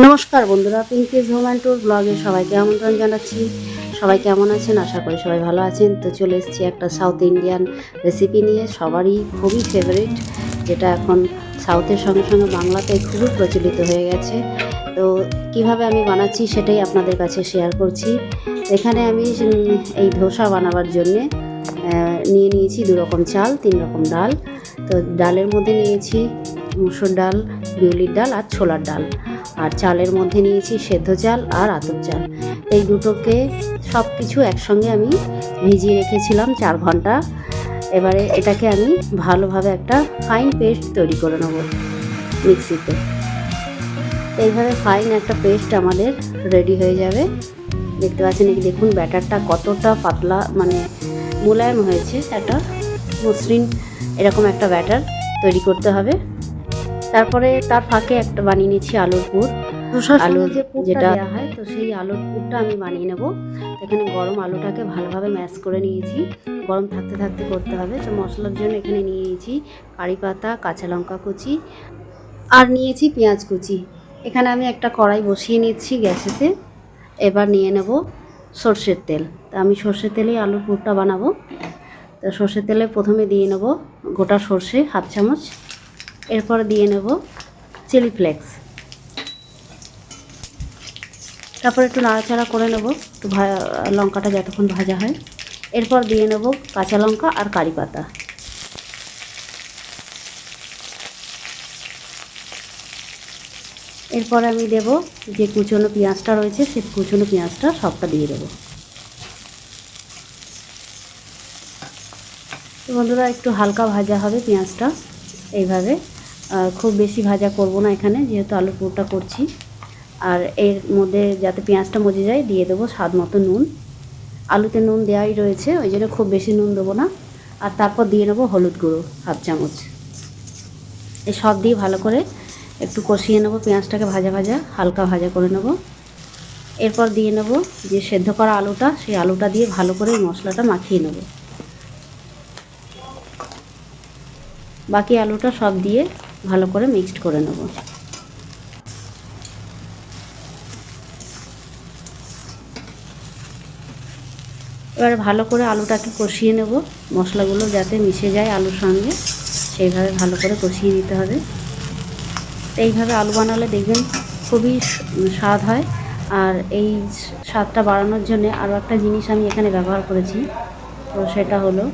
নমস্কার বন্ধুরা পিঙ্কিজ home and tour ব্লগে সবাইকে আমন্ত্রণ জানাচ্ছি। সবাই কেমন আছেন? আশা করি সবাই ভালো আছেন। তো চলে এসেছি একটা সাউথ ইন্ডিয়ান রেসিপি নিয়ে। সবারই খুবই ফেভারিট যেটা এখন সাউথের সঙ্গে সঙ্গে বাংলাতে খুবই প্রচলিত হয়ে গেছে। তো কীভাবে আমি বানাচ্ছি সেটাই আপনাদের কাছে শেয়ার করছি। এখানে আমি এই ধোসা বানাবার জন্যে নিয়ে নিয়েছি দু রকম চাল, তিন রকম ডাল। তো ডালের মধ্যে নিয়েছি মুসুর ডাল, বিউলির ডাল আর ছোলার ডাল। আর চালের মধ্যে নিয়েছি সেদ্ধ চাল আর আতপ চাল। এই দুটোকে সব কিছু একসঙ্গে আমি ভিজিয়ে রেখেছিলাম চার ঘণ্টা। এবারে এটাকে আমি ভালোভাবে একটা ফাইন পেস্ট তৈরি করে নেব মিক্সিতে। এইভাবে ফাইন একটা পেস্ট আমাদের রেডি হয়ে যাবে। দেখতে পাচ্ছেন দেখুন ব্যাটারটা কতটা পাতলা মানে মোলায়েম হয়েছে একটা মসৃণ এরকম একটা ব্যাটার তৈরি করতে হবে। তারপরে তার ফাঁকে একটা বানিয়ে নিচ্ছি আলুর পুর। আলুর যেটা দেওয়া হয় তো সেই আলুর পুরটা আমি বানিয়ে নেব। এখানে গরম আলুটাকে ভালোভাবে ম্যাশ করে নিয়েছি। গরম থাকতে থাকতে করতে হবে। তো মশলার জন্য এখানে নিয়েছি কারি পাতা কাঁচা লঙ্কা কুচি আর নিয়েছি পেঁয়াজ কুচি। এখানে আমি একটা কড়াই বসিয়ে নিচ্ছি গ্যাসেতে। এবার নিয়ে নেব সর্ষের তেল। তা আমি সর্ষের তেলেই আলুর পুরটা বানাবো। তো সর্ষের তেলে প্রথমে দিয়ে নেব গোটা সর্ষে হাফ চামচ এরপরে দিয়ে নেব চিলি ফ্লেক্স। তারপর একটু নাড়াচাড়া করে নেব, একটু লঙ্কাটা যতক্ষণ ভাজা হয়। এরপর দিয়ে নেব কাঁচা লঙ্কা আর কারি পাতা। এরপর আমি দেব যে কুচনো পেঁয়াজটা রয়েছে, সেই কুচনো পেঁয়াজটা সবটা দিয়ে দেবো। বন্ধুরা, একটু হালকা ভাজা হবে পেঁয়াজটা, এইভাবে। খুব বেশি ভাজা করব না এখানে, যেহেতু আলু পুরোটা করছি। আর এর মধ্যে যাতে পেঁয়াজটা মজে যায়, দিয়ে দেবো স্বাদ মতো নুন। আলুতে নুন দেওয়াই রয়েছে, ওই জন্য খুব বেশি নুন দেবো না। আর তারপর দিয়ে নেব হলুদ গুঁড়ো, হাফ চামচ। এই সব দিয়ে ভালো করে একটু কষিয়ে নেব, পেঁয়াজটাকে ভাজা ভাজা, হালকা ভাজা করে নেব। এরপর দিয়ে নেব যে সেদ্ধ করা আলুটা, সেই আলুটা দিয়ে ভালো করে মশলাটা মাখিয়ে নেব। বাকি আলুটা সব দিয়ে ভালো করে মিক্সড করে নেব। এবার ভালো করে আলুটাকে কষিয়ে নেব। মশলাগুলো যাতে মিশে যায় আলুর সঙ্গে, সেইভাবে ভালো করে কষিয়ে দিতে হবে। এইভাবে আলু বানালে দেখবেন খুবই স্বাদ হয়। আর এই স্বাদটা বাড়ানোর জন্য আরও একটা জিনিস আমি এখানে ব্যবহার করেছি, তো সেটা হলো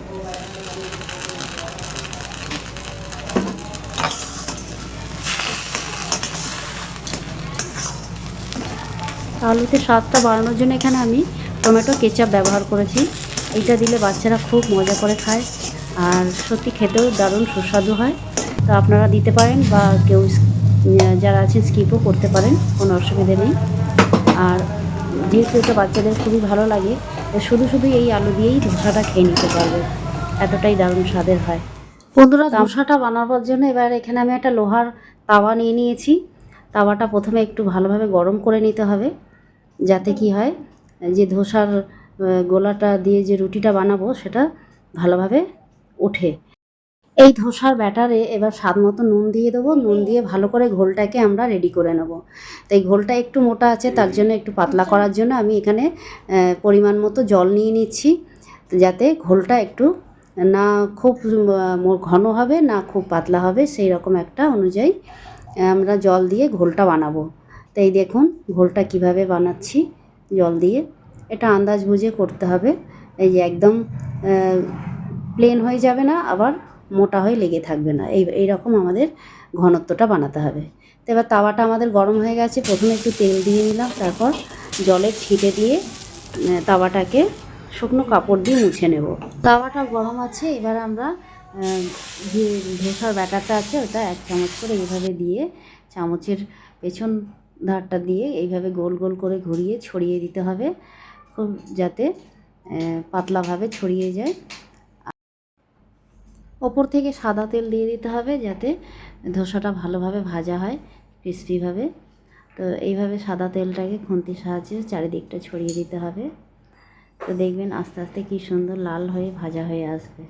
আলুতে স্বাদটা বাড়ানোর জন্য এখানে আমি টমেটো কেচাপ ব্যবহার করেছি। এইটা দিলে বাচ্চারা খুব মজা করে খায় আর সত্যি খেতেও দারুণ সুস্বাদু হয়। তো আপনারা দিতে পারেন বা কেউ যারা আছেন স্কিপও করতে পারেন কোনো অসুবিধে নেই। আর যেহেতু এটা বাচ্চাদের খুবই ভালো লাগে শুধু শুধু এই আলু দিয়েই ধোসাটা খেয়ে নিতে পারবে। এতটাই দারুণ স্বাদের হয়। বন্ধুরা ধোসাটা বানাবার জন্য এবার এখানে আমি একটা লোহার তাওয়া নিয়ে নিয়েছি। তাওয়াটা প্রথমে একটু ভালোভাবে গরম করে নিতে হবে। যাতে কি হয় যে ধোসার গোলাটা দিয়ে যে রুটিটা বানাবো সেটা ভালোভাবে ওঠে। এই ধোসার ব্যাটারে এবার স্বাদ মতো নুন দিয়ে দেবো। নুন দিয়ে ভালো করে ঘোলটাকে আমরা রেডি করে নেব। তো এই ঘোলটা একটু মোটা আছে, তার জন্য একটু পাতলা করার জন্য আমি এখানে পরিমাণ মতো জল নিয়ে নিচ্ছি, যাতে ঘোলটা একটু না খুব ঘন হবে, না খুব পাতলা হবে, সেই রকম একটা অনুযায়ী আমরা জল দিয়ে ঘোলটা বানাবো। তো এই দেখুন, ঘোলটা কীভাবে বানাচ্ছি, জল দিয়ে। এটা আন্দাজ বুঝে করতে হবে। এই যে একদম প্লেন হয়ে যাবে না, আবার মোটা হয়ে লেগে থাকবে না। এই এইরকম আমাদের ঘনত্বটা বানাতে হবে। তো এবার তাওয়াটা আমাদের গরম হয়ে গেছে। প্রথমে একটু তেল দিয়ে নিলাম, তারপর জলের ছিটে দিয়ে তাওয়াটাকে শুকনো কাপড় দিয়ে মুছে নেব। তাওয়াটা গরম আছে, এবার আমরা যে ধোসার ব্যাটারটা আছে, ওটা এক চামচ করে এইভাবে দিয়ে চামচের পেছন ধারটা দিয়ে এইভাবে গোল গোল করে ঘুরিয়ে ছড়িয়ে দিতে হবে, খুব যাতে পাতলাভাবে ছড়িয়ে যায়। ওপর থেকে সাদা তেল দিয়ে দিতে হবে যাতে ধোসাটা ভালোভাবে ভাজা হয়, ক্রিস্পিভাবে। তো এইভাবে সাদা তেলটাকে খুন্তির সাহায্যে চারিদিকটা ছড়িয়ে দিতে হবে। তো দেখবেন আস্তে আস্তে কি সুন্দর লাল হয়ে, ভাজা হয়ে আসবে।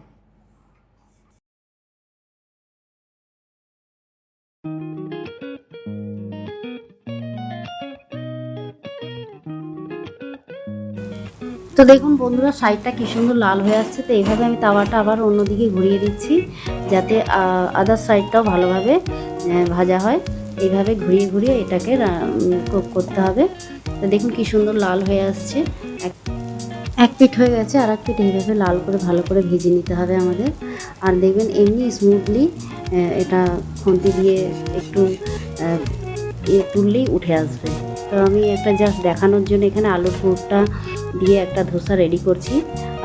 তো দেখুন বন্ধুরা সাইডটা কি সুন্দর লাল হয়ে আসছে। তো এইভাবে আমি তাওয়াটা আবার অন্যদিকে ঘুরিয়ে দিচ্ছি, যাতে আদার সাইডটাও ভালোভাবে ভাজা হয়। এইভাবে ঘুরিয়ে ঘুরিয়ে এটাকে করতে হবে। তো দেখুন কি সুন্দর লাল হয়ে আসছে। এক পিঠ হয়ে গেছে, আর এক পিঠ এইভাবে লাল করে ভালো করে ভেজে নিতে হবে আমাদের। আর দেখবেন এমনি স্মুথলি এটা খুন্তি দিয়ে একটু তুললেই উঠে আসবে। তো আমি একটা জাস্ট দেখানোর জন্য এখানে আলুর পুরটা দিয়ে একটা ধোসা রেডি করছি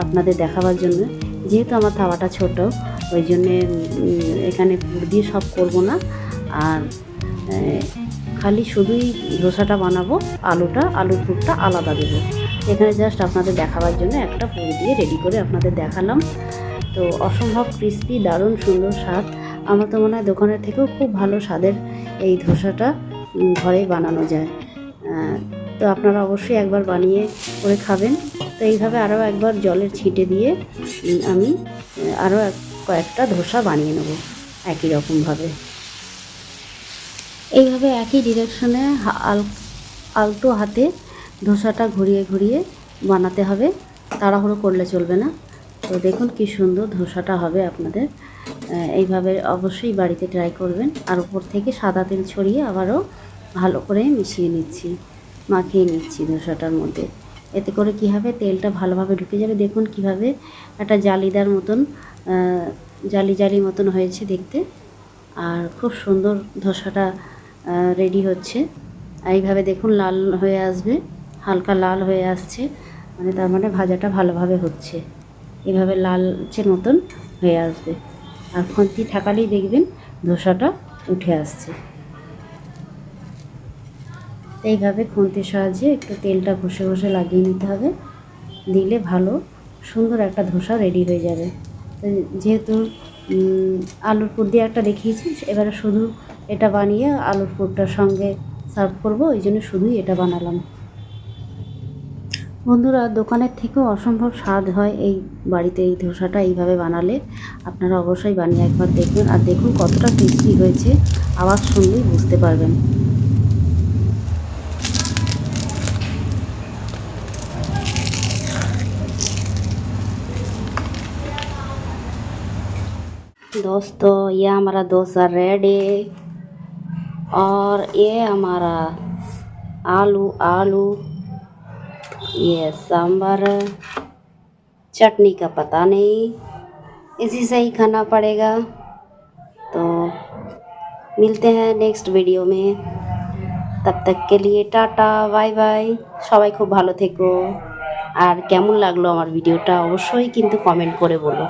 আপনাদের দেখাবার জন্য। যেহেতু আমার তাওয়াটা ছোট, ওই জন্যে এখানে পুর দিয়ে সব করব না। আর খালি শুধুই ধোসাটা বানাবো, আলুটা, আলুর পুরটা আলাদা দেবো। এখানে জাস্ট আপনাদের দেখাবার জন্য একটা পুর দিয়ে রেডি করে আপনাদের দেখালাম। তো অসম্ভব ক্রিস্পি দারুণ সুন্দর স্বাদ। আমার তো মনে হয় দোকানের থেকেও খুব ভালো স্বাদের এই ধোসাটা ঘরেই বানানো যায়। তো আপনারা অবশ্যই একবার বানিয়ে করে খাবেন। তো এইভাবে আরও একবার জলের ছিটে দিয়ে আমি আরও কয়েকটা ধোসা বানিয়ে নেব একই রকমভাবে। এইভাবে একই ডিরেকশনে আল, আলতো হাতে ধোসাটা ঘুরিয়ে ঘুরিয়ে বানাতে হবে। তাড়াহুড়ো করলে চলবে না। তো দেখুন কি সুন্দর ধোসাটা হবে আপনাদের। এইভাবে অবশ্যই বাড়িতে ট্রাই করবেন। আর উপর থেকে সাদা তেল ছড়িয়ে আবারও ভালো করে মিশিয়ে নিচ্ছি। মাখিয়ে নিচ্ছি ধোসাটার মধ্যে। এতে করে কী হবে? তেলটা ভালোভাবে ঢুকে যাবে। দেখুন কীভাবে একটা জালিদার মতন জালি জালি মতন হয়েছে দেখতে। আর খুব সুন্দর ধোসাটা রেডি হচ্ছে। এইভাবে দেখুন লাল হয়ে আসবে, হালকা লাল হয়ে আসছে। মানে তার মানে ভাজাটা ভালোভাবে হচ্ছে। এভাবে লালচে মতন হয়ে আসবে। আর খন্তি থাকালেই দেখবেন ধোসাটা উঠে আসছে। তো এইভাবে খুন্তির সাহায্যে একটু তেলটা ঘষে ঘষে লাগিয়ে নিতে হবে। দিলে ভালো, সুন্দর একটা ধোসা রেডি হয়ে যাবে। তো যেহেতু আলুর পুর দিয়ে একটা দেখিয়েছি, এবারে শুধু এটা বানিয়ে আলুর পুরটার সঙ্গে সার্ভ করব, ওই জন্য শুধুই এটা বানালাম। বন্ধুরা, দোকানের থেকেও অসম্ভব স্বাদ হয় এই বাড়িতে এই ধোসাটা এইভাবে বানালে। আপনারা অবশ্যই বানিয়ে একবার দেখবেন, আর দেখুন কতটা ক্রিস্পি হয়েছে, আওয়াজ শুনলেই বুঝতে পারবেন। दोस्तों ये हमारा डोसा रेडी और ये हमारा आलू आलू ये सांभर चटनी का पता नहीं इसी से ही खाना पड़ेगा तो मिलते हैं नेक्स्ट वीडियो में तब तक के लिए টাটা বাই বাই সবাই খুব ভালো থেকো আর কেমন লাগলো আমার ভিডিওটা অবশ্যই কিন্তু কমেন্ট করে বলো